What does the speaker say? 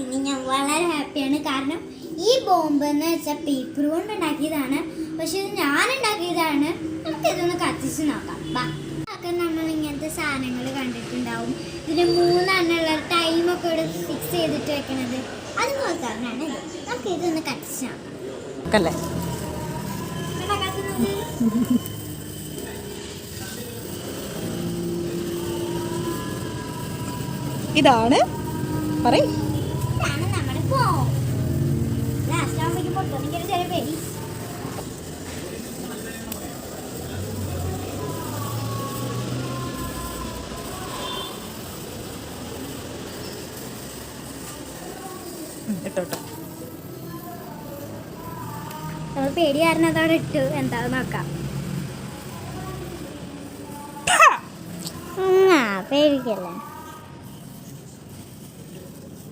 ഇനി ഞാൻ വളരെ ഹാപ്പിയാണ് കാരണം ഈ ബോംബ് എന്ന് വെച്ചാൽ പേപ്പർ കൊണ്ട് ഉണ്ടാക്കിയതാണ്. പക്ഷെ ഇത് ഞാൻ ഉണ്ടാക്കിയതാണ്. നമുക്ക് ഇതൊന്ന് കത്തിച്ച് നോക്കാം. ബാ. ഒക്കെ നമ്മൾ ഇങ്ങനത്തെ സാധനങ്ങൾ കണ്ടിട്ടുണ്ടാവും. ഇതിന് മൂന്നെണ്ണമുള്ള ടൈമൊക്കെ ഇവിടെ ഫിക്സ് ചെയ്തിട്ട് വെക്കണത്. അത് നോക്കാനാണ് ഇത്. നമുക്ക് ഇതൊന്ന് കത്തിച്ച് നോക്കാം. കത്തുന്നത്? ഇതാണ്. പറയ്. ഇതാണ് നമ്മുടെ ബോംബ് ലാസ്റ്റ് ആകുമ്പോഴേക്കും പൊട്ടും എനിക്കൊരു ചെറിയ പേടി. ഉം, ഇട്ടോ ഇട്ടോ. നമ്മൾ പേടി കാരണം അതവിടെ ഇട്ടു എന്താ നോക്കാം. പേടിക്കല്ലേ?